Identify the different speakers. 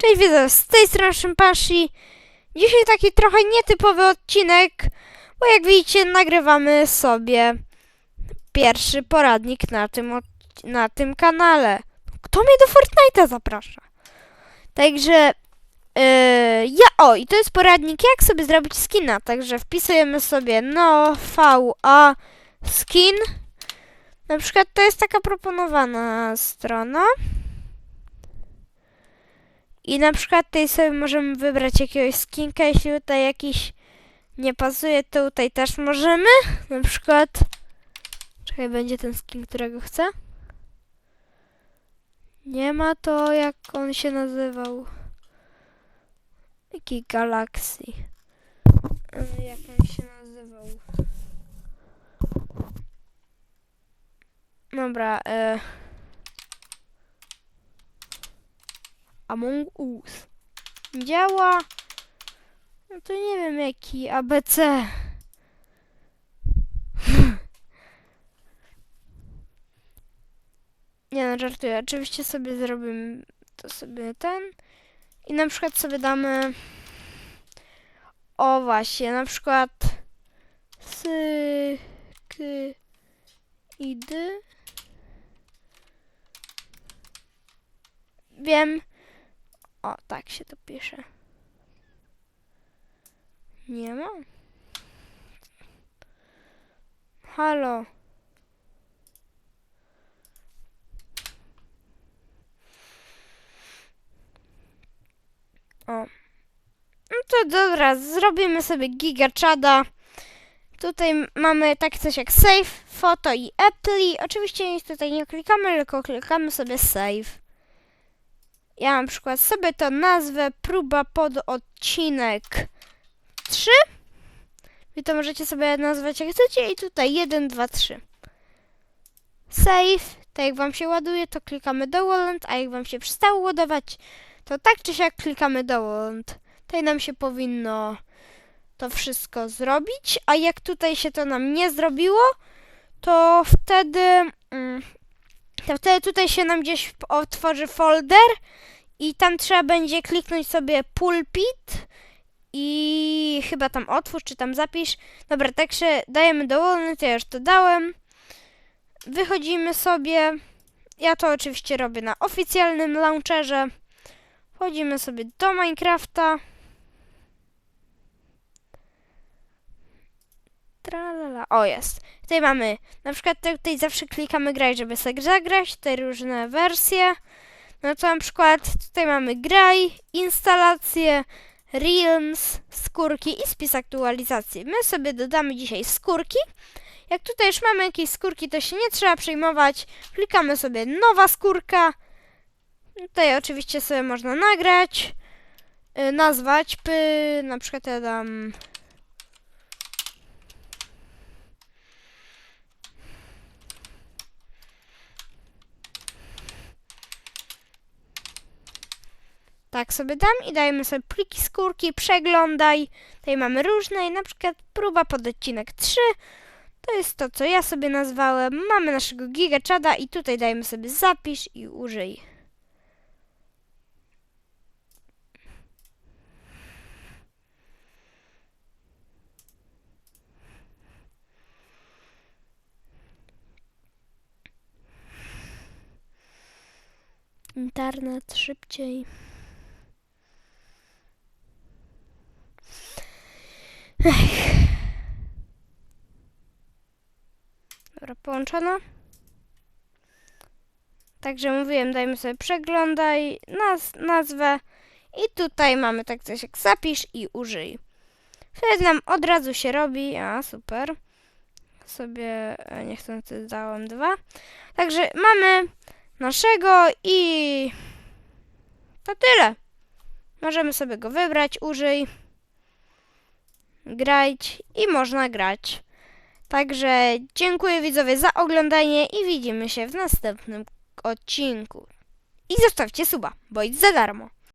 Speaker 1: Cześć, witam z tej strony Szympashi. Dzisiaj taki trochę nietypowy odcinek, bo jak widzicie nagrywamy sobie pierwszy poradnik na tym, na tym kanale. Kto mnie do Fortnite'a zaprasza? Także yy, ja, o i to jest poradnik jak sobie zrobić skina, także wpisujemy sobie no VA skin. Na przykład to jest taka proponowana strona. I na przykład tutaj sobie możemy wybrać jakiegoś skinka, jeśli tutaj jakiś nie pasuje, to tutaj też możemy. Na przykład, czekaj, będzie ten skin, którego chcę. Nie ma to, jak on się nazywał. Jaki Galaxy. E, Jak on się nazywał. Dobra, e... Among Us. Działa. No to nie wiem jaki ABC. Nie no, żartuję. Oczywiście sobie zrobimy to sobie ten. I na przykład sobie damy o właśnie, na przykład sy k i d Wiem. O, tak się to pisze. Nie ma? Halo. O. No to dobra, zrobimy sobie gigachada. Tutaj mamy tak coś jak save, foto i apply. Oczywiście nic tutaj nie klikamy, tylko klikamy sobie save. Ja na przykład sobie to nazwę próba pod odcinek 3. Wy to możecie sobie nazwać jak chcecie i tutaj 1, 2, 3. Save. Tak jak wam się ładuje, to klikamy download, a jak wam się przestało ładować, to tak czy siak klikamy download. Tutaj nam się powinno to wszystko zrobić, a jak tutaj się to nam nie zrobiło, to wtedy, mm, to wtedy tutaj się nam gdzieś otworzy folder i tam trzeba będzie kliknąć sobie pulpit i chyba tam otwórz, czy tam zapisz. Dobra, także dajemy dowolny, to ja już to dałem. Wychodzimy sobie. Ja to oczywiście robię na oficjalnym launcherze. Wchodzimy sobie do Minecrafta. Tralala. O, jest. Tutaj mamy, na przykład tutaj zawsze klikamy graj, żeby sobie zagrać. Tutaj różne wersje. No to na przykład tutaj mamy graj, instalacje, realms, skórki i spis aktualizacji. My sobie dodamy dzisiaj skórki. Jak tutaj już mamy jakieś skórki, to się nie trzeba przejmować. Klikamy sobie nowa skórka. Tutaj oczywiście sobie można nagrać, y, nazwać, py, na przykład ja dam... Tak sobie dam i dajemy sobie pliki skórki, przeglądaj. Tutaj mamy różne na przykład próba pod odcinek 3. To jest to, co ja sobie nazwałem. Mamy naszego gigachada i tutaj dajemy sobie zapisz i użyj. Internet szybciej. Dobra, połączono. Także mówiłem, dajmy sobie przeglądaj, naz nazwę i tutaj mamy tak coś jak zapisz i użyj. Wtedy nam od razu się robi, a super. Sobie e, niechcący dałem dwa. Także mamy naszego i to tyle. Możemy sobie go wybrać, użyj, grać i można grać. Także dziękuję widzowie za oglądanie i widzimy się w następnym odcinku. I zostawcie suba, bo jest za darmo.